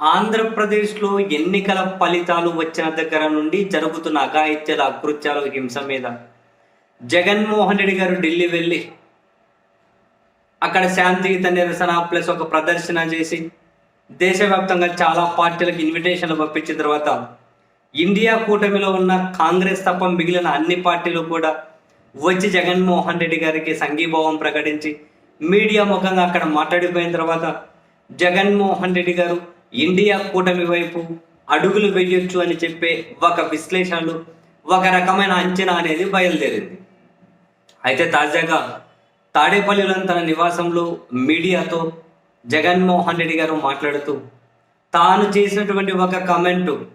ఆంధ్రప్రదేశ్లో ఎన్నికల ఫలితాలు వచ్చిన దగ్గర నుండి జరుగుతున్న అఘాయిత్యాల అకృత్యాల హింస మీద జగన్మోహన్ రెడ్డి గారు ఢిల్లీ వెళ్ళి అక్కడ శాంతియుత నిరసన ప్లస్ ఒక ప్రదర్శన చేసి దేశవ్యాప్తంగా చాలా పార్టీలకు ఇన్విటేషన్లు పంపించిన తర్వాత ఇండియా కూటమిలో ఉన్న కాంగ్రెస్ తప్ప మిగిలిన అన్ని పార్టీలు కూడా వచ్చి జగన్మోహన్ రెడ్డి గారికి సంఘీభావం ప్రకటించి మీడియా ముఖంగా అక్కడ మాట్లాడిపోయిన తర్వాత జగన్మోహన్ రెడ్డి గారు ఇండియా కూటమి వైపు అడుగులు వేయొచ్చు అని చెప్పే ఒక విశ్లేషణలు ఒక రకమైన అంచనా అనేది బయలుదేరింది. అయితే తాజాగా తాడేపల్లిలోని తన నివాసంలో మీడియాతో జగన్మోహన్ రెడ్డి గారు మాట్లాడుతూ తాను చేసినటువంటి ఒక కమెంటు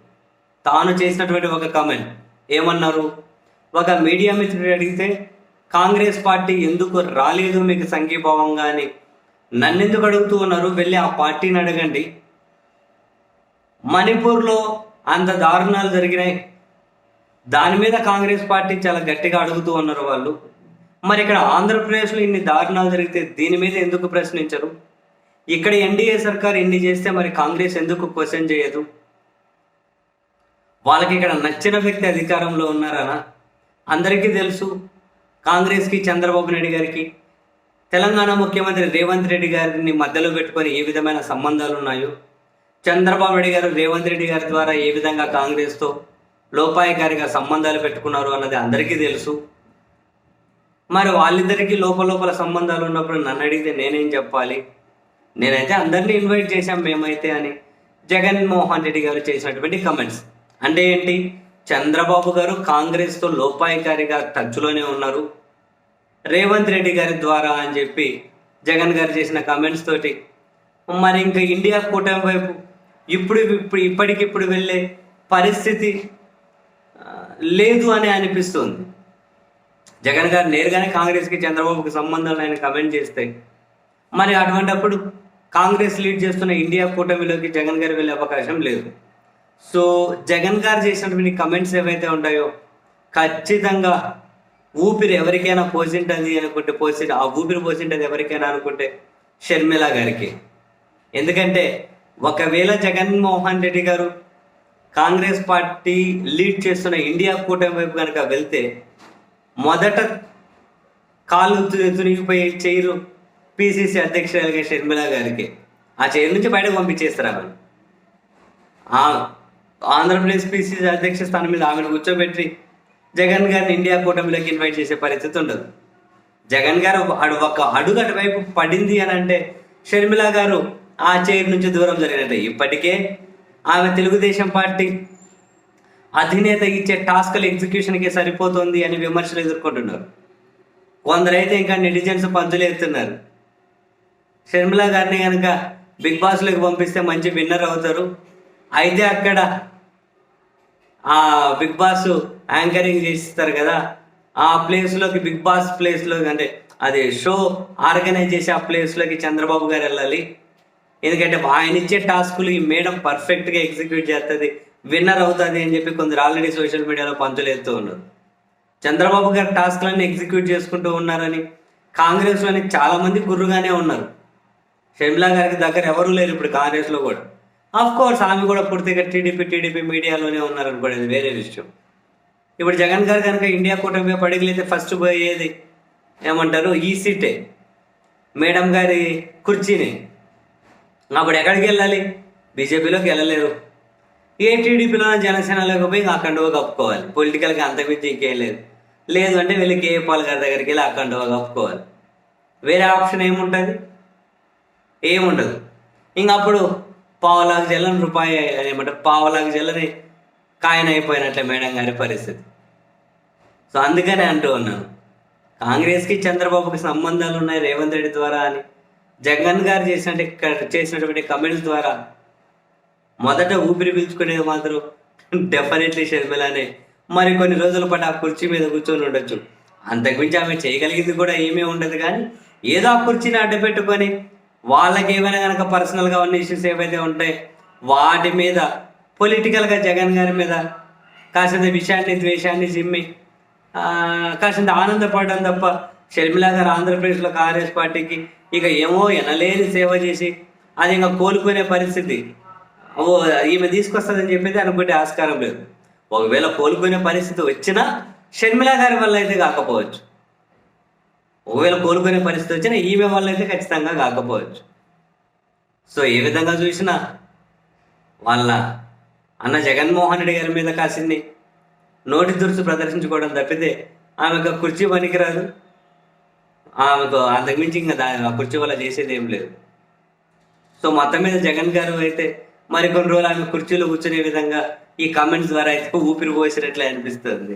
తాను చేసినటువంటి ఒక కమెంట్ ఏమన్నారు? ఒక మీడియా మిత్రుడు అడిగితే కాంగ్రెస్ పార్టీ ఎందుకు రాలేదు మీకు సంఘీభావంగా అని. నన్నెందుకు అడుగుతూ ఉన్నారు? వెళ్ళి ఆ పార్టీని అడగండి. మణిపూర్లో అంత దారుణాలు జరిగినాయి. దాని మీద కాంగ్రెస్ పార్టీ చాలా గట్టిగా అడుగుతూ ఉన్నారు వాళ్ళు. మరి ఇక్కడ ఆంధ్రప్రదేశ్లో ఇన్ని దారుణాలు జరిగితే దీని మీద ఎందుకు ప్రశ్నించరు? ఇక్కడ ఎన్డీఏ సర్కార్ ఇన్ని చేస్తే మరి కాంగ్రెస్ ఎందుకు క్వశ్చన్ చేయదు? వాళ్ళకి ఇక్కడ నచ్చిన వ్యక్తి అధికారంలో ఉన్నారనా? అందరికీ తెలుసు. కాంగ్రెస్కి చంద్రబాబు నాయుడు గారికి తెలంగాణ ముఖ్యమంత్రి రేవంత్ రెడ్డి గారిని మధ్యలో పెట్టుకొని ఏ విధమైన సంబంధాలు ఉన్నాయో? చంద్రబాబు నాయుడు గారు రేవంత్ రెడ్డి గారి ద్వారా ఏ విధంగా కాంగ్రెస్తో లోపాయకారిగా సంబంధాలు పెట్టుకున్నారు అన్నది అందరికీ తెలుసు. మరి వాళ్ళిద్దరికీ లోపల లోపల సంబంధాలు ఉన్నప్పుడు నన్ను అడిగితే నేనేం చెప్పాలి? నేనైతే అందరినీ ఇన్వైట్ చేశాం మేమైతే అని జగన్మోహన్ రెడ్డి గారు చేసినటువంటి కమెంట్స్ అంటే ఏంటి? చంద్రబాబు గారు కాంగ్రెస్తో లోపాయకారిగా టచ్లోనే ఉన్నారు. రేవంత్ రెడ్డి గారి ద్వారా అని చెప్పి జగన్ గారు చేసిన కమెంట్స్ తోటి. మరి ఇంకా ఇండియా కూటమి వైపు ఇప్పుడు ఇప్పుడు ఇప్పటికిప్పుడు వెళ్ళే పరిస్థితి లేదు అని అనిపిస్తుంది. జగన్ గారు నేరుగానే కాంగ్రెస్కి చంద్రబాబుకి సంబంధాలు ఆయన కమెంట్ చేస్తే మరి అటువంటప్పుడు కాంగ్రెస్ లీడ్ చేస్తున్న ఇండియా కూటమిలోకి జగన్ గారు వెళ్ళే అవకాశం లేదు. సో జగన్ గారు చేసినటువంటి కమెంట్స్ ఏవైతే ఉంటాయో ఖచ్చితంగా ఊపిరి ఎవరికైనా పోసింటుంది అనుకుంటే పోసి ఆ ఊపిరి పోసింటది ఎవరికైనా అనుకుంటే షర్మిల గారికి. ఎందుకంటే ఒకవేళ Jaganmohan Reddy garu Congress party lead చేస్తున్న ఇండియా కూటమి వైపు కనుక వెళ్తే మొదట కాలు తు- తునిగిపోయి చైరు పిసిసి అధ్యక్షురాలుగా షర్మిలా గారికి. ఆ చైర్ నుంచి బయటకు పంపించేస్తారు ఆమెను. ఆంధ్రప్రదేశ్ పిసిసి అధ్యక్ష స్థానం మీద ఆమెను కూర్చోబెట్టి జగన్ గారిని ఇండియా కూటమిలోకి ఇన్వైట్ చేసే పరిస్థితి ఉండదు. జగన్ గారు అడు ఒక అడుగు అటువైపు పడింది అని అంటే షర్మిలా గారు ఆ చైర్ నుంచి దూరం జరిగినట్టే. ఇప్పటికే ఆమె తెలుగుదేశం పార్టీ అధినేత ఇచ్చే టాస్క్ల ఎగ్జిక్యూషన్కి సరిపోతుంది అని విమర్శలు ఎదుర్కొంటున్నారు. కొందరైతే ఇంకా నెటిజన్స్ పంతులు ఎత్తున్నారు. షర్మిల గారిని కనుక బిగ్ బాస్లోకి పంపిస్తే మంచి విన్నర్ అవుతారు. అయితే అక్కడ ఆ బిగ్ బాస్ యాంకరింగ్ చేస్తారు కదా ఆ ప్లేస్లోకి బిగ్ బాస్ ప్లేస్లో అంటే అది షో ఆర్గనైజ్ చేసే ఆ ప్లేస్లోకి చంద్రబాబు గారు వెళ్ళాలి. ఎందుకంటే ఆయన ఇచ్చే టాస్కులు ఈ మేడం పర్ఫెక్ట్గా ఎగ్జిక్యూట్ చేస్తుంది విన్నర్ అవుతుంది అని చెప్పి కొందరు ఆల్రెడీ సోషల్ మీడియాలో పంతులు ఎత్తూ ఉన్నారు. చంద్రబాబు గారు టాస్క్లన్నీ ఎగ్జిక్యూట్ చేసుకుంటూ ఉన్నారని కాంగ్రెస్లోని చాలామంది గుర్రుగానే ఉన్నారు. షర్మిలా గారికి దగ్గర ఎవరూ లేరు ఇప్పుడు కాంగ్రెస్లో కూడా. ఆఫ్ కోర్స్ ఆమె కూడా పూర్తిగా టీడీపీ టీడీపీ మీడియాలోనే ఉన్నారు వేరే విషయం. ఇప్పుడు జగన్ గారు కనుక ఇండియా కూటమి పడిగలైతే ఫస్ట్ పోయేది ఏమంటారు? ఈ సీటే. మేడం గారి కుర్చీని. అప్పుడు ఎక్కడికి వెళ్ళాలి? బీజేపీలోకి వెళ్ళలేరు ఏ టీడీపీలో జనసేనలోకి పోయి అఖండవ కప్పుకోవాలి. పొలిటికల్గా అంతకుమించి ఇంకేం లేదు. లేదు అంటే వెళ్ళి కేఏ పాల్ గారి దగ్గరికి వెళ్ళి అఖండవ కప్పుకోవాలి. వేరే ఆప్షన్ ఏముంటుంది? ఏముండదు. ఇంక అప్పుడు పావులాగా జల్లని రూపాయి ఏమంటారు? పావులాకు జల్లని కాయన అయిపోయినట్లే మేడం గారి పరిస్థితి. సో అందుకనే అంటూ ఉన్నాను. కాంగ్రెస్కి చంద్రబాబుకి సంబంధాలు ఉన్నాయి రేవంత్ రెడ్డి ద్వారా అని. జగన్ గారు చేసినట్టు చేసినటువంటి కమెంట్స్ ద్వారా మొదట ఊపిరి పీల్చుకునేది మాత్రం డెఫినెట్లీ షర్మిలానే. మరి కొన్ని రోజుల పాటు ఆ కుర్చీ మీద కూర్చొని ఉండొచ్చు. అంతకుమించి ఆమె చేయగలిగింది కూడా ఏమీ ఉండదు కానీ ఏదో ఆ కుర్చీని అడ్డపెట్టుకొని వాళ్ళకి ఏమైనా కనుక పర్సనల్గా ఉన్న ఇష్యూస్ ఏవైతే ఉంటాయి వాటి మీద పొలిటికల్గా జగన్ గారి మీద కాసింత విషయాన్ని ద్వేషాన్ని జిమ్మి కాసింత ఆనందపడడం తప్ప షర్మిల గారు ఆంధ్రప్రదేశ్లో కాంగ్రెస్ పార్టీకి ఇక ఏమో ఎనలేని సేవ చేసి అది ఇంకా కోలుకునే పరిస్థితి. ఓ ఈమె తీసుకొస్తుందని చెప్పేది అనుకుంటే ఆస్కారం లేదు. ఒకవేళ కోలుకునే పరిస్థితి వచ్చినా షర్మిల గారి వల్ల అయితే కాకపోవచ్చు. ఒకవేళ కోలుకునే పరిస్థితి వచ్చినా ఈమె వల్ల అయితే ఖచ్చితంగా కాకపోవచ్చు. సో ఏ విధంగా చూసినా వాళ్ళ అన్న జగన్మోహన్ రెడ్డి గారి మీద కాసింది నోటి దురుసు ప్రదర్శించుకోవడం తప్పితే ఆమె ఆ కుర్చీ పనికిరాదు. ఆమెకు అంతకుమించి ఇంకా దాని కుర్చీ వల్ల చేసేది ఏం లేదు. సో మొత్తం మీద జగన్ గారు అయితే మరికొన్ని రోజులు ఆమె కుర్చీలో కూర్చునే విధంగా ఈ కామెంట్స్ ద్వారా అయితే ఊపిరి పోసినట్లే అనిపిస్తుంది.